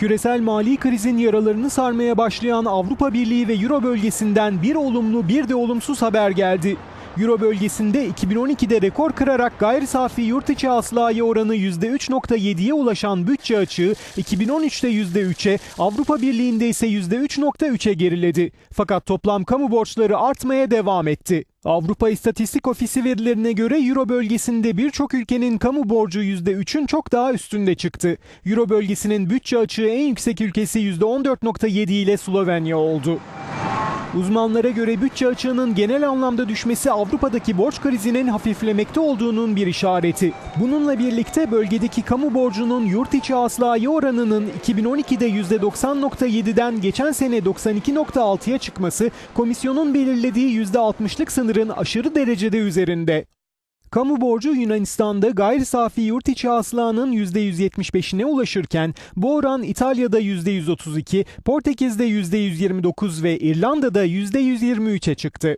Küresel mali krizin yaralarını sarmaya başlayan Avrupa Birliği ve Euro bölgesinden bir olumlu bir de olumsuz haber geldi. Euro bölgesinde 2012'de rekor kırarak gayri safi yurt içi hasılaya oranı %3.7'ye ulaşan bütçe açığı 2013'te %3'e, Avrupa Birliği'nde ise %3.3'e geriledi. Fakat toplam kamu borçları artmaya devam etti. Avrupa İstatistik Ofisi verilerine göre Euro bölgesinde birçok ülkenin kamu borcu %3'ün çok daha üstünde çıktı. Euro bölgesinin bütçe açığı en yüksek ülkesi %14.7 ile Slovenya oldu. Uzmanlara göre bütçe açığının genel anlamda düşmesi Avrupa'daki borç krizinin hafiflemekte olduğunun bir işareti. Bununla birlikte bölgedeki kamu borcunun yurt içi hasılaya oranının 2012'de %90.7'den geçen sene 92.6'ya çıkması komisyonun belirlediği %60'lık sınırın aşırı derecede üzerinde. Kamu borcu Yunanistan'da gayri safi yurt içi hasılanın %175'ine ulaşırken bu oran İtalya'da %132, Portekiz'de %129 ve İrlanda'da %123'e çıktı.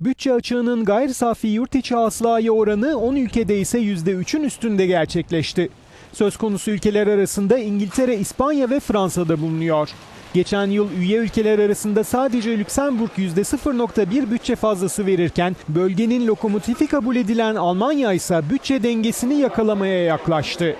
Bütçe açığının gayri safi yurt içi hasılaya oranı 10 ülkede ise %3'ün üstünde gerçekleşti. Söz konusu ülkeler arasında İngiltere, İspanya ve Fransa'da bulunuyor. Geçen yıl üye ülkeler arasında sadece Lüksemburg %0.1 bütçe fazlası verirken bölgenin lokomotifi kabul edilen Almanya ise bütçe dengesini yakalamaya yaklaştı.